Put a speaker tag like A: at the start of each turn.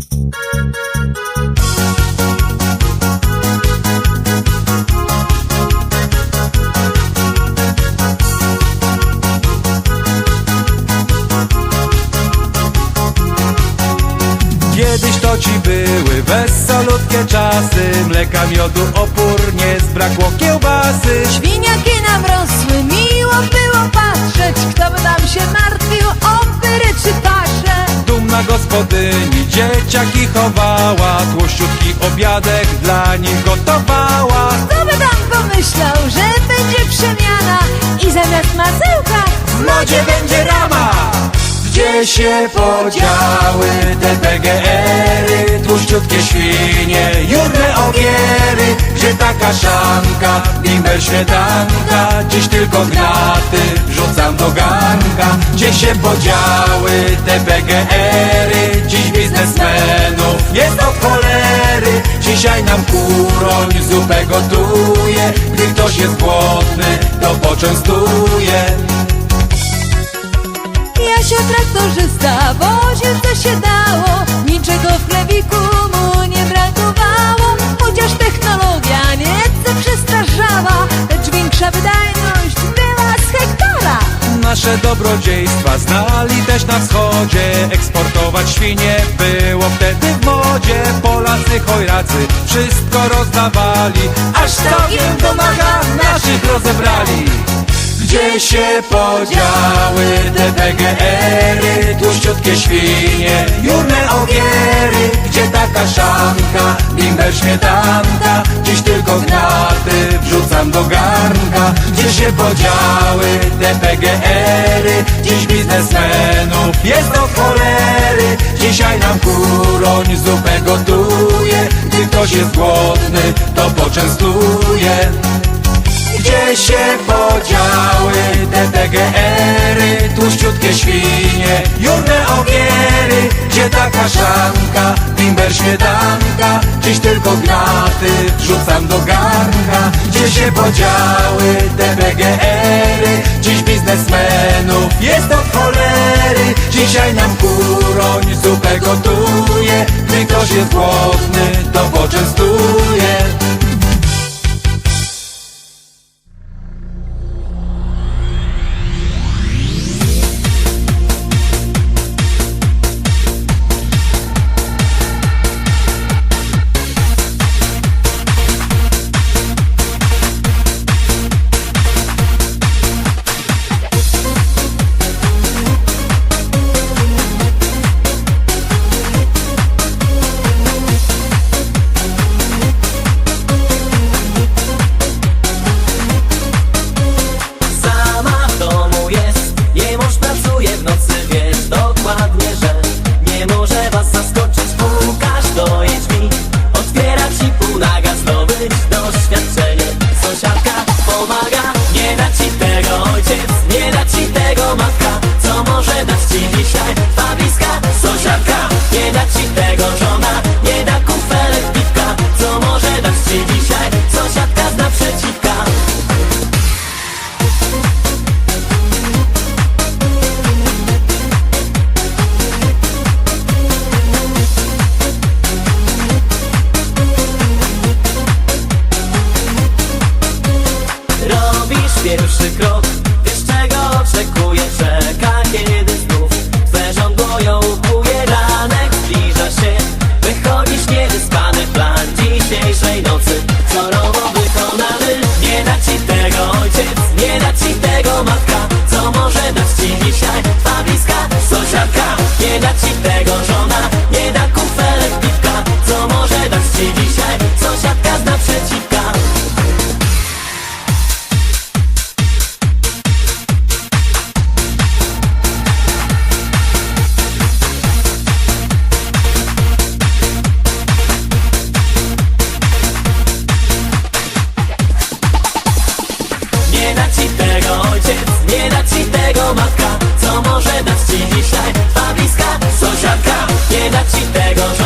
A: Kiedyś to ci były wesolutkie czasy. Mleka, miodu, opór, nie zbrakło kiełbasy.
B: Świniaki nam rosły, miło było patrzeć. Kto by nam się martwił o pyry
A: gospodyni. Dzieciaki chowała Tłuściutki obiadek dla nich gotowała.
B: Kto by tam pomyślał, że będzie przemiana I zamiast masełka
A: W modzie będzie rama! Gdzie się podziały te PGR-y Tłuściutkie świnie, jurne ogiery. Gdzie ta kaszanka, bimber, śmietanka? Dziś tylko gnaty wrzucam do garnka. Gdzie się podziały te PGR-y biznesmenów. Jest od cholery Dzisiaj nam kuroń zupę gotuje. Gdy ktoś jest głodny, to poczęstuje.
B: Jasia traktorzysta woził co się dało
A: Nasze dobrodziejstwa znali też na wschodzie. Eksportować świnie było wtedy w modzie. Polacy chojracy wszystko rozdawali Aż stawiem domaga naszych rozebrali. Gdzie się podziały te PGR-y, tłuściutkie świnie, jurne ogiery, gdzie ta kaszanka, bimber, śmietanka, dziś tylko gnaty wrzucam do garnka, się podziały te PGR-y, dziś biznesmenów jest od cholery, dzisiaj nam kuroń zupę gotuje, gdy ktoś jest głodny, to poczęstuje. Gdzie się podziały te PGR-y, tłuściutkie świnie, jurne ogiery, gdzie ta kaszanka, bimber, śmietanka, dziś tylko gnaty wrzucam do garnka. Się podziały te BGR-y? Dziś biznesmenów jest od cholery. Dzisiaj nam kuroń zupę gotuje. Gdy ktoś jest głodny to poczęstuje.
C: Dzisiaj ta bliska sąsiadka nie da ci tego.